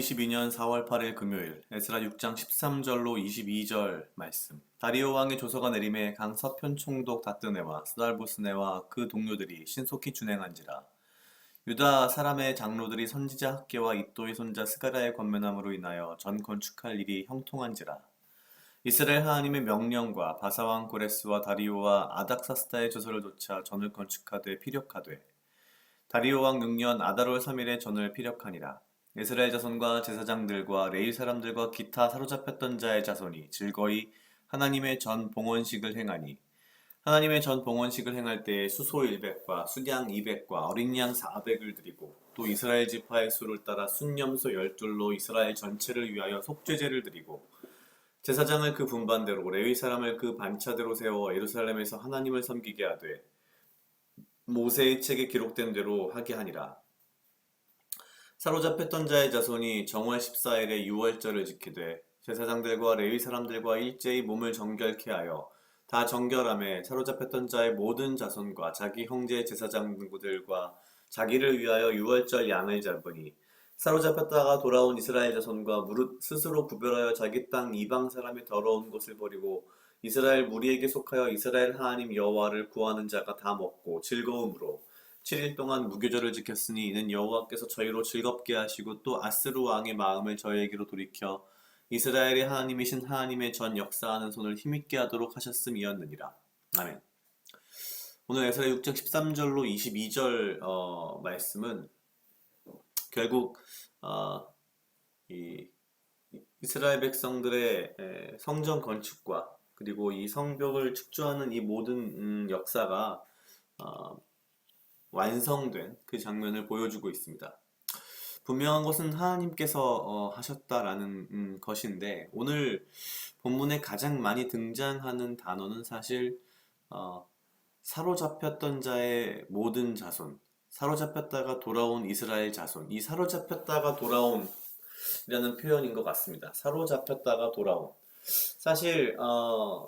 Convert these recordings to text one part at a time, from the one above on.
2022년 4월 8일 금요일 에스라 6장 13절로 22절 말씀. 다리오 왕의 조서가 내림에 강 서편 총독 다뜨네와 스달보스네와 그 동료들이 신속히 준행한지라. 유다 사람의 장로들이 선지자 학계와 이또의 손자 스가랴의 권면함으로 인하여 전 건축할 일이 형통한지라. 이스라엘 하나님의 명령과 바사왕 고레스와 다리오와 아닥사스다의 조서를 좇아 전을 건축하되 피력하되 다리오 왕 6년 아다롤 3일에 전을 피력하니라 이스라엘 자손과 제사장들과 레위 사람들과 기타 사로잡혔던 자의 자손이 즐거이 하나님의 전 봉헌식을 행하니 하나님의 전 봉헌식을 행할 때에 수소 100과 순양 200과 어린 양 400을 드리고 또 이스라엘 지파의 수를 따라 순념소 12로 이스라엘 전체를 위하여 속죄제를 드리고 제사장을 그 분반대로 레위 사람을 그 반차대로 세워 예루살렘에서 하나님을 섬기게 하되 모세의 책에 기록된 대로 하게 하니라 사로잡혔던 자의 자손이 정월 14일에 유월절을 지키되 제사장들과 레위 사람들과 일제히 몸을 정결케 하여 다 정결함에 사로잡혔던 자의 모든 자손과 자기 형제 제사장들과 자기를 위하여 유월절 양을 잡으니 사로잡혔다가 돌아온 이스라엘 자손과 무릇 스스로 구별하여 자기 땅 이방 사람의 더러운 것을 버리고 이스라엘 무리에게 속하여 이스라엘 하나님 여호와를 구하는 자가 다 먹고 즐거움으로 7일 동안 무교절을 지켰으니 이는 여호와께서 저희로 즐겁게 하시고 또 아스루 왕의 마음을 저희에게로 돌이켜 이스라엘의 하나님이신 하나님의 전 역사하는 손을 힘있게 하도록 하셨음이었느니라. 아멘. 오늘 에스라 6장 13절로 22절 어, 말씀은 결국 어, 이 이스라엘 백성들의 에, 성전 건축과 그리고 이 성벽을 축조하는 이 모든 음, 역사가 어, 완성된 그 장면을 보여주고 있습니다. 분명한 것은 하나님께서 어, 하셨다라는 음, 것인데 오늘 본문에 가장 많이 등장하는 단어는 사실 어, 사로잡혔던 자의 모든 자손, 사로잡혔다가 돌아온 이스라엘 자손, 이 사로잡혔다가 돌아온 이라는 표현인 것 같습니다. 사로잡혔다가 돌아온. 사실 어,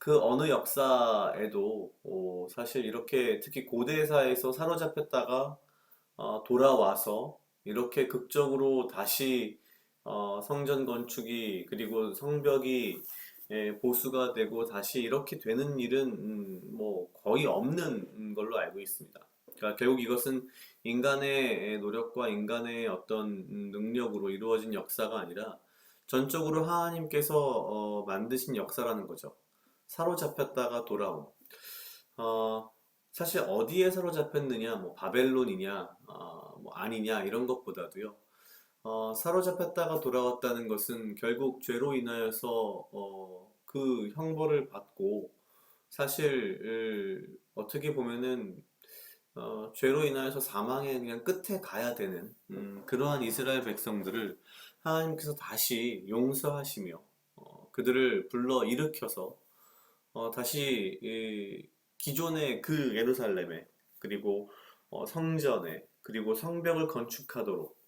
그 어느 역사에도 어, 사실 이렇게 특히 고대사에서 사로잡혔다가 어, 돌아와서 이렇게 극적으로 다시 어, 성전 건축이 그리고 성벽이 예, 보수가 되고 다시 이렇게 되는 일은 음, 뭐 거의 없는 걸로 알고 있습니다. 그러니까 결국 이것은 인간의 노력과 인간의 어떤 능력으로 이루어진 역사가 아니라 전적으로 하나님께서 어, 만드신 역사라는 거죠. 사로잡혔다가 돌아온. 어, 사실 어디에 사로잡혔느냐, 뭐 바벨론이냐, 어, 뭐 아니냐 이런 것보다도요. 어, 사로잡혔다가 돌아왔다는 것은 결국 죄로 인하여서 어, 그 형벌을 받고 사실 어떻게 보면은 어, 죄로 인하여서 사망의 그냥 끝에 가야 되는 음, 그러한 이스라엘 백성들을 하나님께서 다시 용서하시며 어, 그들을 불러 일으켜서 어, 다시 이 기존의 그 예루살렘에 그리고 어, 성전에 그리고 성벽을 건축하도록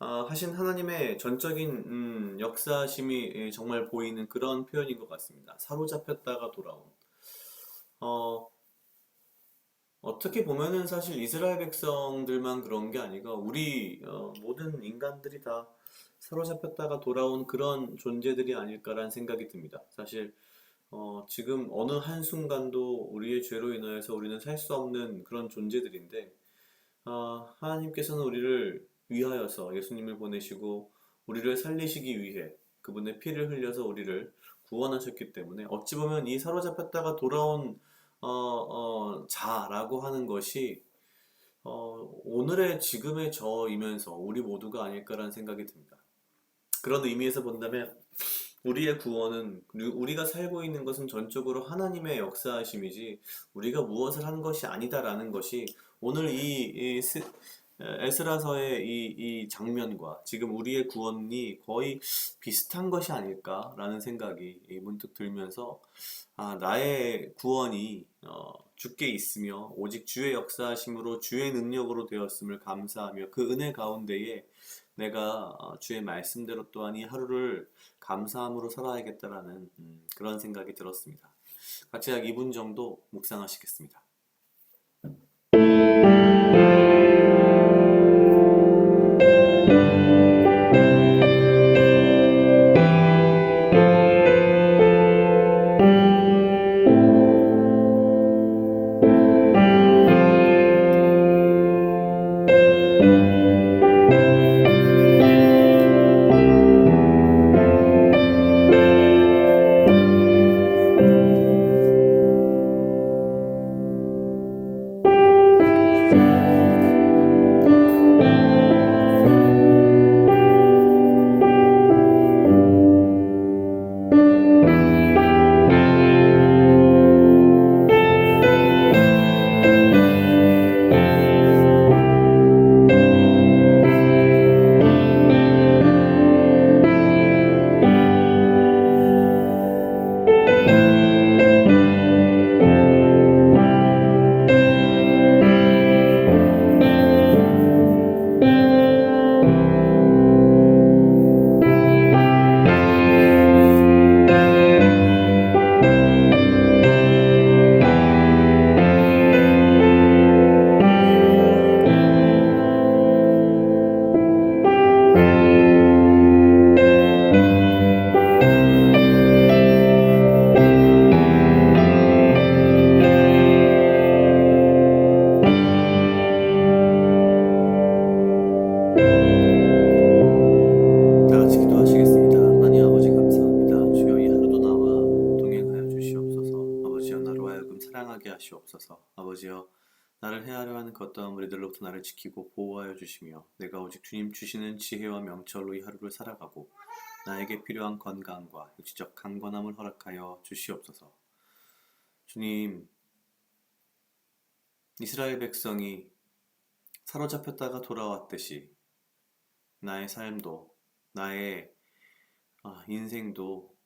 어, 하신 하나님의 전적인 음, 역사심이 예, 정말 보이는 그런 표현인 것 같습니다. 사로잡혔다가 돌아온. 어, 어떻게 보면은 사실 이스라엘 백성들만 그런 게 아니라 우리 어, 모든 인간들이 다 사로잡혔다가 돌아온 그런 존재들이 아닐까라는 생각이 듭니다. 사실 어, 지금 어느 한순간도 우리의 죄로 인하여서 우리는 살 수 없는 그런 존재들인데, 어, 하나님께서는 우리를 위하여서 예수님을 보내시고, 우리를 살리시기 위해 그분의 피를 흘려서 우리를 구원하셨기 때문에, 어찌 보면 이 사로잡혔다가 돌아온, 어, 어, 자라고 하는 것이, 어, 오늘의 지금의 저이면서 우리 모두가 아닐까라는 생각이 듭니다. 그런 의미에서 본다면, 우리의 구원은 우리가 살고 있는 것은 전적으로 하나님의 역사하심이지 우리가 무엇을 한 것이 아니다라는 것이 오늘 이, 이 스, 에스라서의 이, 이 장면과 지금 우리의 구원이 거의 비슷한 것이 아닐까라는 생각이 문득 들면서 아, 나의 구원이 어, 주께 있으며 오직 주의 역사하심으로 주의 능력으로 되었음을 감사하며 그 은혜 가운데에 내가 어, 주의 말씀대로 또한 이 하루를 감사함으로 살아야겠다라는 음, 그런 생각이 들었습니다. 약 2분 정도 묵상하시겠습니다. 사랑하게 하시옵소서. 아버지여, 나를 해하려 하는 그 어떠한 무리들로부터 나를 지키고 보호하여 주시며 내가 오직 주님 주시는 지혜와 명철로 이 하루를 살아가고 나에게 필요한 건강과 육체적 강건함을 허락하여 주시옵소서. 주님, 이스라엘 백성이 사로잡혔다가 돌아왔듯이 나의 삶도 나의 아, 인생도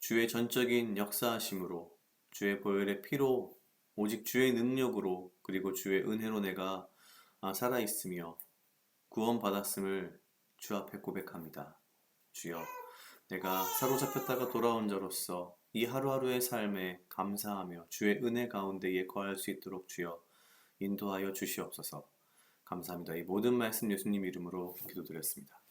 주의 전적인 역사하심으로 주의 보혈의 피로 오직 주의 능력으로 그리고 주의 은혜로 내가 아, 살아 있으며 구원받았음을 주 앞에 고백합니다. 주여, 내가 사로잡혔다가 돌아온 자로서 이 하루하루의 삶에 감사하며 주의 은혜 가운데에 거할 수 있도록 주여 인도하여 주시옵소서. 감사합니다. 이 모든 말씀 예수님 이름으로 기도드렸습니다.